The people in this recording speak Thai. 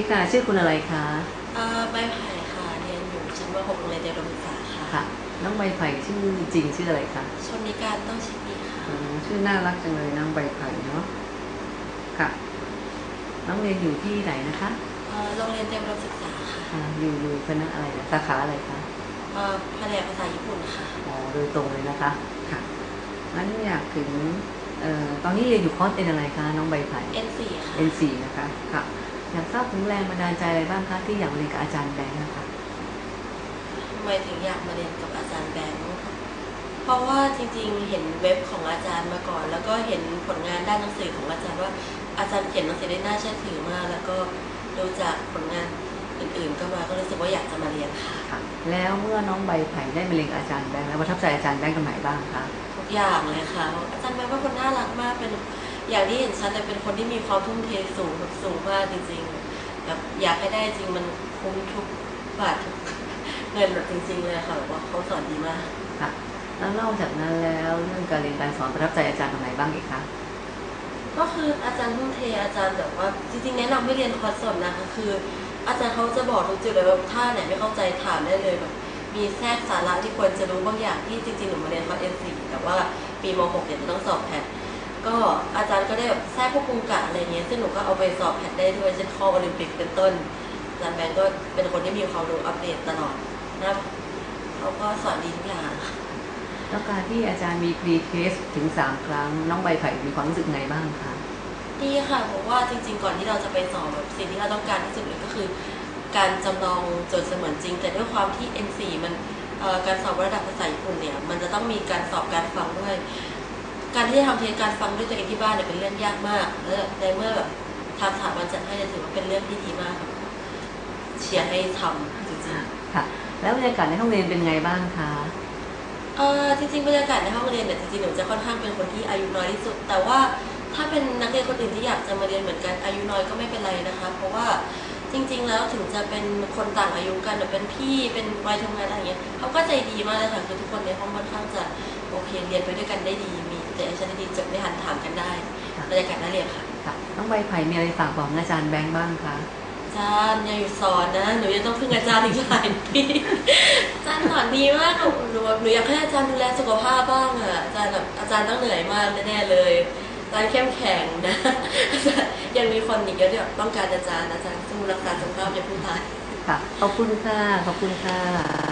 พี่ค่ะชื่อคุณอะไรคะเอ่อใบไผ่ค่ะ เรียนอยู่ชั้นม .6 โรงเรียนเตรียมศึกษาค่ะค่ะ น้องใบไผ่ชื่อจริงชื่ออะไรคะชนนิการต้องชิปีค่ะ อืมชื่อน่ารักจังเลยน้องใบไผ่เนาะค่ะ น้องเรียนอยู่ที่ไหนนะคะเอ่อโรงเรียนเตรียมศึกษาค่ะอ่าอยู่อยู่คณะอะไรนะสาขาอะไรคะเอ่อแผนกภาษาญี่ปุ่นค่ะ อ๋อโดยตรงเลยนะคะค่ะงั้นอยากถึงเอ่อตอนนี้เรียนอยู่คอร์สเป็นอะไรคะน้องใบไผ่ N4 ค่ะ N4 นะคะค่ะ อยากทราบถึงแรงบันดาลใจอะไรบ้างคะที่อยากเรียนกับอาจารย์แบงค์นะคะทำไมถึงอยากมาเรียนกับอาจารย์แบงค์เพราะว่าจริงๆ เห็นเว็บของอาจารย์มาก่อน แล้วก็เห็นผลงานด้านหนังสือของอาจารย์ว่าอาจารย์เขียนหนังสือได้น่าเชื่อถือมาก แล้วก็ดูจากผลงานอื่นๆ ก็มาก็รู้สึกว่าอยากจะมาเรียนค่ะค่ะแล้วเมื่อน้องใบไผ่ได้มาเรียนกับอาจารย์แบงค์แล้วประทับใจอาจารย์แบงค์ตรงไหนบ้างคะทุกอย่างเลยค่ะอาจารย์แบงค์เป็นคนน่ารักมากเป็น อย่างที่เห็นชัดเลยเป็นคนที่มีความทุ่มเทสูงแบบสูงมากจริงๆแบบอยากให้ได้จริงมันคุ้มทุกบาททุกเงินแบบจริง ๆ เลยค่ะแบบว่าเขาสอนดีมากค่ะ แล้วนอกจากนั้นแล้วเรื่องการเรียนการสอนประทับใจอาจารย์ตรงไหนบ้างอีกคะก็คืออาจารย์ทุ่มเทอาจารย์แบบว่า จริงๆแนะนำให้เรียนคอร์สสดนะคะคือ อาจารย์เขาจะบอกทุกจุดเลยว่าถ้าไหนไม่เข้าใจถามได้เลยแบบมีแทรกสาระที่ควรจะรู้บางอย่างที่จริงๆหนูมาเรียนคอร์ส N4 แต่ว่าปีม .6 เนี่ยจะต้องสอบแพท วกกุงกะอะไรเงี้ยซึ่งหนูก็เอาไปสอบแพทได้ด้วยเช่นข้อโอลิมปิกเป็นต้นอาจารย์แบงก์ก็เป็นคนที่มีความรู้อัปเดตตลอดนะเขาก็สอนดีทุกอย่างแล้วการที่อาจารย์มีพรีเทสถึง3ครั้ง น้องใบไผ่มีความรู้สึกไงบ้างคะดีค่ะเพราะว่าจริง ๆ ก่อนที่เราจะไปสอบแบบสิ่งที่เราต้องการที่สุดเลยก็คือ การจำลองโจทย์เสมือนจริง แต่ด้วยความที่ N4 มันเอ่อการสอบระดับภาษาญี่ปุ่นเนี่ย มันจะต้องมีการสอบการฟังด้วย การที่จะทำเทสการฟังด้วยตัวเองที่บ้านเนี่ยเป็นเรื่องยากมากและในเมื่อแบบทางสถาบันจัดให้เนี่ยถือว่าเป็นเรื่องที่ดีมากค่ะเชียร์ให้ทำจริงๆค่ะ แล้วบรรยากาศในห้องเรียนเป็นไงบ้างคะเออจริงๆบรรยากาศในห้องเรียนเนี่ยจริงๆหนูจะค่อนข้างเป็นคนที่อายุน้อยที่สุด แต่ว่าถ้าเป็นนักเรียนคนอื่นที่อยากจะมาเรียนเหมือนกันอายุน้อยก็ไม่เป็นไรนะคะ เพราะว่าจริง ๆ แล้วถึงจะเป็นคนต่างอายุกันหรือเป็นพี่เป็นวัยทำงานอะไรอย่างเงี้ยเขาก็ใจดีมากเลยค่ะคือทุกคนในห้องค่อนข้างจะโอเคเรียนไปด้วยกันได้ดี รรยากาศน่าเรียนค่ะ ค่ะน้องใบไผ่มีอะไรฝากบอกอาจารย์แบงค์บ้างคะอาจารย์อย่าหยุดสอนนะ หนูยังต้องพึ่งอาจารย์อีกหลายปีอาจารย์สอนดีมากหนูหนูแบบหนูอยากให้อาจารย์ดูแลสุขภาพบ้างอะอาจารย์แบบอาจารย์ต้องเหนื่อยมากแน่ๆเลยอาจารย์เข้มแข็งนะอาจารย์ยังมีคนอีกเยอะที่แบบต้องการอาจารย์อาจารย์สู้รักษาสุขภาพอย่าเพิ่งตายค่ะขอบคุณค่ะขอบคุณค่ะ